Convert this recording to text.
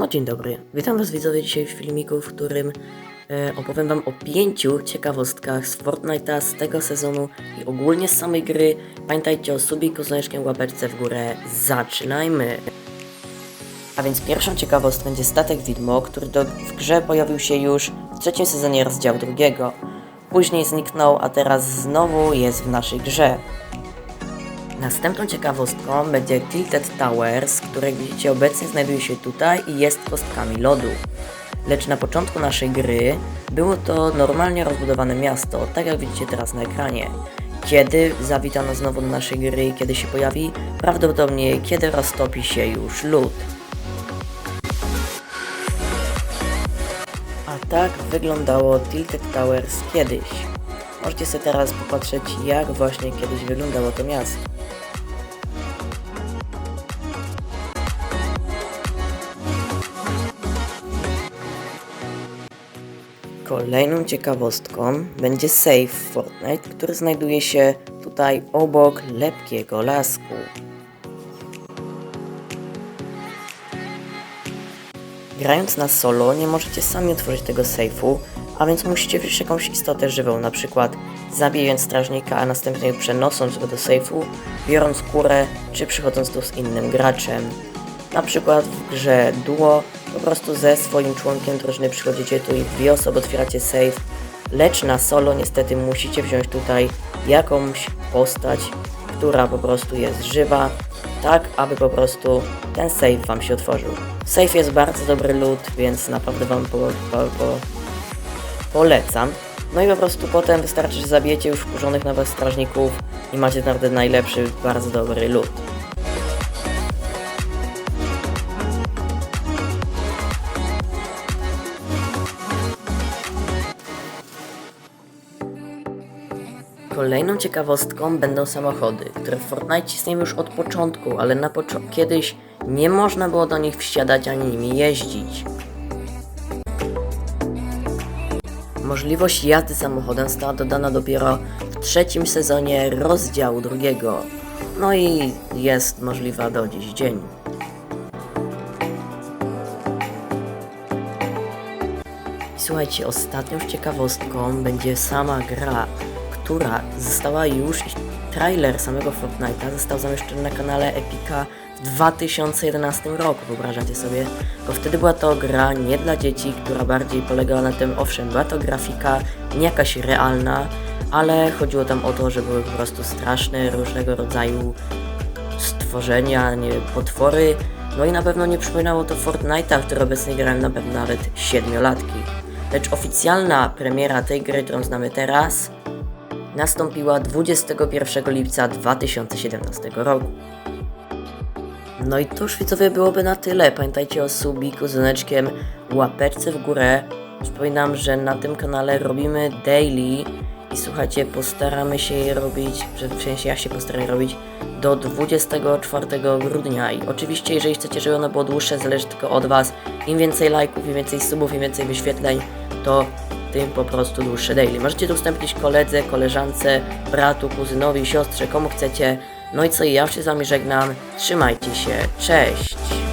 No dzień dobry, witam was widzowie dzisiaj w filmiku, w którym e, opowiem wam o pięciu ciekawostkach z Fortnite'a z tego sezonu i ogólnie z samej gry. Pamiętajcie o subie, kozoneczkiem, łapeczce w górę. Zaczynajmy! A więc pierwszą ciekawostką będzie statek widmo, który do, w grze pojawił się już w trzecim sezonie rozdziału drugiego. Później zniknął, a teraz znowu jest w naszej grze. Następną ciekawostką będzie Tilted Towers, który jak widzicie obecnie znajduje się tutaj i jest kostkami lodu. Lecz na początku naszej gry było to normalnie rozbudowane miasto, tak jak widzicie teraz na ekranie. Kiedy zawitano znowu do naszej gry i kiedy się pojawi? Prawdopodobnie kiedy roztopi się już lód. A tak wyglądało Tilted Towers kiedyś. Możecie sobie teraz popatrzeć jak właśnie kiedyś wyglądało to miasto. Kolejną ciekawostką będzie safe w Fortnite, który znajduje się tutaj obok lepkiego lasku. Grając na solo nie możecie sami otworzyć tego safe'u, a więc musicie wziąć jakąś istotę żywą, na przykład zabijając strażnika, a następnie przenosząc go do safe'u, biorąc kurę, czy przychodząc tu z innym graczem. Na przykład w grze Duo po prostu ze swoim członkiem drużyny przychodzicie tu i dwie osoby otwieracie safe, lecz na solo niestety musicie wziąć tutaj jakąś postać, która po prostu jest żywa, tak aby po prostu ten save wam się otworzył. Safe jest bardzo dobry loot, więc naprawdę wam po, po, po, polecam. No i po prostu potem wystarczy, że zabijecie już wkurzonych na was strażników i macie naprawdę najlepszy, bardzo dobry loot. Kolejną ciekawostką będą samochody, które w Fortnite istnieją już od początku, ale na kiedyś nie można było do nich wsiadać ani nimi jeździć. Możliwość jazdy samochodem została dodana dopiero w trzecim sezonie rozdziału drugiego. No i jest możliwa do dziś dzień. Słuchajcie, ostatnią ciekawostką będzie sama gra, która została już, trailer samego Fortnite'a został zamieszczony na kanale Epica w 2011 roku, wyobrażacie sobie? Bo wtedy była to gra nie dla dzieci, która bardziej polegała na tym, owszem, była to grafika nie jakaś realna, ale chodziło tam o to, że były po prostu straszne różnego rodzaju stworzenia, nie potwory. No i na pewno nie przypominało to Fortnite'a, w który obecnie grałem na pewno nawet siedmiolatki. Lecz oficjalna premiera tej gry, którą znamy teraz, nastąpiła 21 lipca 2017 roku. No i to już widzowie byłoby na tyle. Pamiętajcie o subiku z łapeczce w górę. Przypominam, że na tym kanale robimy daily i słuchajcie, postaramy się je robić, w sensie ja się postaram robić do 24 grudnia i oczywiście jeżeli chcecie, żeby ono było dłuższe, zależy tylko od Was. Im więcej lajków, im więcej subów, im więcej wyświetleń, to tym po prostu dłuższe daily. Możecie to udostępnić koledze, koleżance, bratu, kuzynowi, siostrze, komu chcecie. No i co, ja się z Wami żegnam. Trzymajcie się, cześć!